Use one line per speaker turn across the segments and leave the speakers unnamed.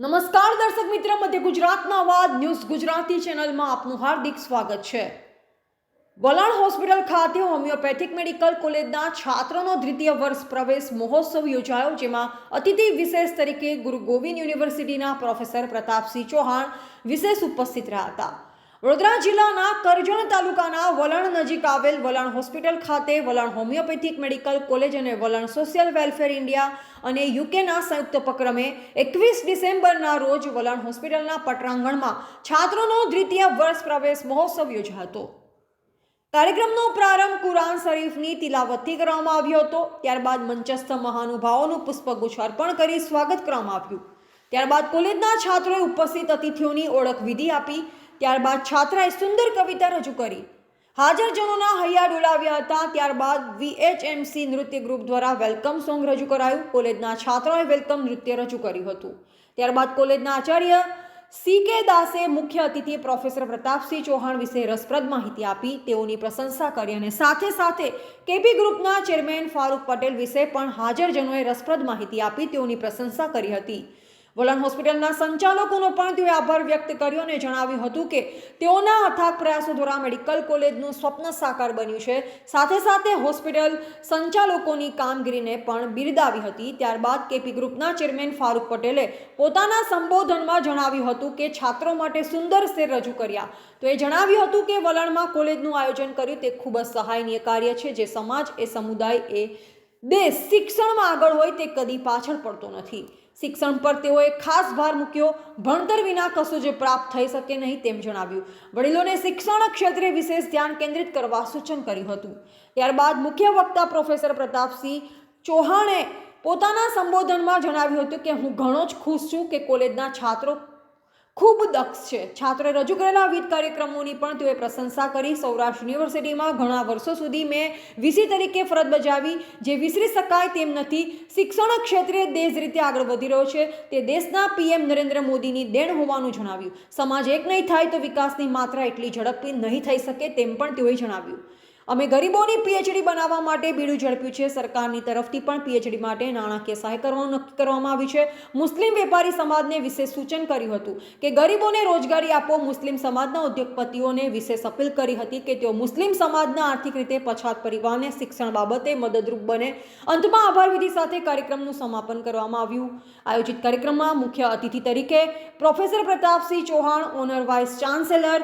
નમસ્કાર દર્શક મિત્ર, મધ્ય ગુજરાતના અવાજ, ન્યૂઝ ગુજરાતી ચેનલમાં આપનું હાર્દિક સ્વાગત છે. વલણ હોસ્પિટલ ખાતે હોમિયોપેથિક મેડિકલ કોલેજના છાત્રોનો દ્વિતીય વર્ષ પ્રવેશ મહોત્સવ યોજાયો, જેમાં અતિથિ વિશેષ તરીકે ગુરુ ગોવિંદ યુનિવર્સિટીના પ્રોફેસર પ્રતાપસિંહ ચૌહાણ વિશેષ ઉપસ્થિત રહ્યા હતા. વડોદરા જિલ્લાના કરજણ તાલુકાના વલણ નજીક આવેલ વલણ હોસ્પિટલ ખાતે વલણ હોમિયોપેથિક મેડિકલ કોલેજ અને વલણ સોશિયલ વેલફેર ઇન્ડિયા અને યુકેના સંયુક્ત ઉપક્રમે એકવીસ ડિસેમ્બરના રોજ વલણ હોસ્પિટલના પટરાંગણમાં છાત્રોનો દ્વિતીય વર્ષ પ્રવેશ મહોત્સવ યોજાયો હતો કાર્યક્રમનો પ્રારંભ કુરાન શરીફની તિલાવતથી કરવામાં આવ્યો હતો. ત્યારબાદ મંચસ્થ મહાનુભાવોનું પુષ્પગુચ્છ અર્પણ કરી સ્વાગત કરવામાં આવ્યું. ત્યારબાદ કોલેજના છાત્રોએ ઉપસ્થિત અતિથિઓની ઓળખ વિધિ આપી ત્યારબાદ છાત્રાએ સુંદર કવિતા રજૂ કરી. હાજરજનોના હૈયા ડોલાવ્યા હતા. ત્યારબાદ વીએચએમસી નૃત્ય ગ્રુપ દ્વારા વેલકમ સોંગ રજૂ કરાયું. કોલેજના છાત્રોએ વેલકમ નૃત્ય રજૂ કર્યું હતું. ત્યારબાદ કોલેજના આચાર્ય સી કે દાસે મુખ્ય અતિથિ પ્રોફેસર પ્રતાપસિંહ ચૌહાણ વિશે રસપ્રદ માહિતી આપી. તેઓની પ્રશંસા કરી અને સાથે સાથે કેપી ગ્રુપના ચેરમેન ફારૂક પટેલ વિશે પણ હાજરજનોએ રસપ્રદ માહિતી આપી. તેઓની પ્રશંસા કરી હતી. વલણ હોસ્પિટલના સંચાલકોનો પણ તેઓએ આભાર વ્યક્ત કર્યો અને જણાવ્યું હતું કે તેઓના અથાગ પ્રયાસો દ્વારા મેડિકલ કોલેજનું સ્વપ્ન સાકાર બન્યું છે. સાથે સાથે હોસ્પિટલ સંચાલકોની કામગીરીને પણ બિરદાવી હતી. ત્યારબાદ કેપી ગ્રુપના ચેરમેન ફારૂક પટેલે પોતાના સંબોધનમાં જણાવ્યું હતું કે છાત્રો માટે સુંદર શેર રજૂ કર્યા. તો એ જણાવ્યું હતું કે વલણમાં કોલેજનું આયોજન કર્યું તે ખૂબ જ સહાયનીય કાર્ય છે. જે સમાજ, એ સમુદાય, એ દેશ શિક્ષણમાં આગળ હોય તે કદી પાછળ પડતો નથી. શિક્ષણ પર તેઓએ ખાસ ભાર મૂક્યો. ભણતર વિના કશું જે પ્રાપ્ત થઈ શકે નહીં તેમ જણાવ્યું. વડીલોને શિક્ષણ ક્ષેત્રે વિશેષ ધ્યાન કેન્દ્રિત કરવા સૂચન કર્યું હતું. ત્યારબાદ મુખ્ય વક્તા પ્રોફેસર પ્રતાપસિંહ ચૌહાણે પોતાના સંબોધનમાં જણાવ્યું હતું કે, હું ઘણો જ ખુશ છું કે કોલેજના છાત્રો ખૂબ દક્ષ છે. છાત્રોએ રજૂ કરેલા વિવિધ કાર્યક્રમોની પણ તેઓએ પ્રશંસા કરી. સૌરાષ્ટ્ર યુનિવર્સિટીમાં ઘણા વર્ષો સુધી મેં વીસી તરીકે ફરજ બજાવી. જે વિસરી શકાય તેમ નથી. શિક્ષણ ક્ષેત્રે દેશ રીતે આગળ વધી રહ્યો છે. તે દેશના પીએમ નરેન્દ્ર મોદીની દેણ હોવાનું જણાવ્યું. સમાજ એક નહીં થાય તો વિકાસની માત્રા એટલી ઝડપથી નહીં થઈ શકે તેમ પણ તેઓએ જણાવ્યું. અમે ગરીબોની પીએચડી બનાવવા માટે બીડું ઝડપ્યું છે. સરકારની તરફથી પણ પીએચડી માટે નાણાકીય સહાય કરવાનું નક્કી કરવામાં આવ્યું છે. મુસ્લિમ વેપારી સમાજને વિશેષ સૂચન કર્યું હતું કે ગરીબોને રોજગારી આપો. મુસ્લિમ સમાજના ઉદ્યોગપતિઓને વિશેષ અપીલ કરી હતી કે તેઓ મુસ્લિમ સમાજના આર્થિક રીતે પછાત પરિવારને શિક્ષણ બાબતે મદદરૂપ બને. અંતમાં આભાર વિધિ સાથે કાર્યક્રમનું સમાપન કરવામાં આવ્યું. આયોજિત કાર્યક્રમમાં મુખ્ય અતિથિ તરીકે professor Pratapsinh Chauhan, honour vice chancellor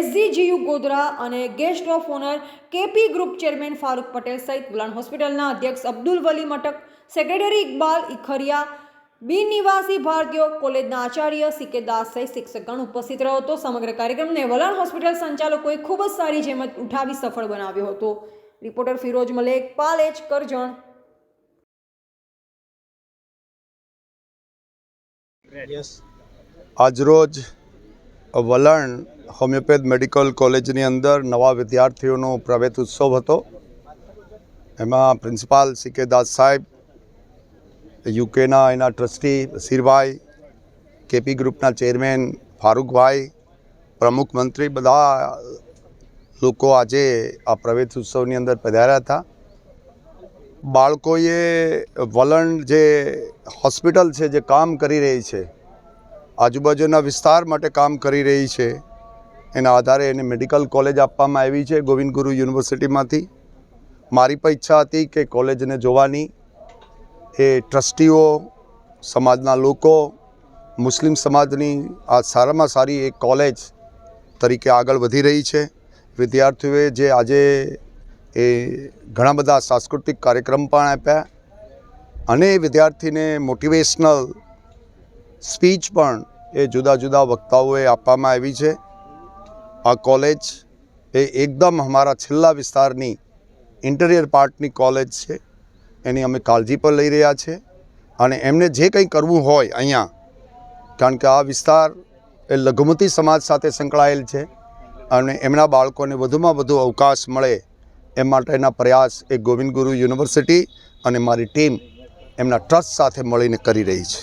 SGGU Godhra અને guest of honour KP group chairman Farooq Patel સહિત વલણ હોસ્પિટલના અધ્યક્ષ અબ્દુલ વલી મટક સેક્રેટરી ઇકબાલ ઇખરિયા બિન નિવાસી ભારતીયો, કોલેજના આચાર્ય સીકે દાસ સહિત શિક્ષકગણ ઉપસ્થિત રહ્યો હતો. સમગ્ર કાર્યક્રમને વલણ હોસ્પિટલ સંચાલકોએ ખૂબ જ સારી જેમત ઉઠાવી સફળ બનાવ્યો હતો. રિપોર્ટર ફિરોજ મલેક, પાલેજ, કરજણ.
આજરોજ વલણ હોમિયોપેથ મેડિકલ કોલેજની અંદર નવા વિદ્યાર્થીઓનો પ્રવેત ઉત્સવ હતો. એમાં પ્રિન્સિપાલ સી કે દાસ સાહેબ યુકેના એના ટ્રસ્ટી બસીરભાઈ કેપી ગ્રુપના ચેરમેન ફારૂકભાઈ, પ્રમુખ મંત્રી બધા લોકો આજે આ પ્રવેશ ઉત્સવની અંદર પધાર્યા હતા. બાળકોએ વલણ જે હોસ્પિટલ છે જે કામ કરી રહી છે, આજુબાજુના વિસ્તાર માટે કામ કરી રહી છે એના આધારે એને મેડિકલ કોલેજ આપવામાં આવી છે ગોવિંદ ગુરુ યુનિવર્સિટીમાંથી. મારી પણ ઈચ્છા હતી કે કોલેજને જોવાની. એ ટ્રસ્ટીઓ, સમાજના લોકો, મુસ્લિમ સમાજની આ સારામાં સારી એક કોલેજ તરીકે આગળ વધી રહી છે. વિદ્યાર્થીઓએ જે આજે એ ઘણા બધા સાંસ્કૃતિક કાર્યક્રમ પણ આપ્યા અને વિદ્યાર્થીને મોટિવેશનલ સ્પીચ પણ એ જુદા જુદા વક્તાઓએ આપવામાં આવી છે. આ કોલેજ એ એકદમ અમારા છેલ્લા વિસ્તારની ઇન્ટિરિયર પાર્ટની કોલેજ છે. એની અમે કાળજી પણ લઈ રહ્યા છે અને એમને જે કંઈ કરવું હોય અહીંયા, કારણ કે આ વિસ્તાર એ લઘુમતી સમાજ સાથે સંકળાયેલ છે અને એમના બાળકોને વધુમાં વધુ અવકાશ મળે એ માટેના પ્રયાસ એ ગોવિંદ ગુરુ યુનિવર્સિટી અને મારી ટીમ એમના ટ્રસ્ટ સાથે મળીને કરી રહી છે.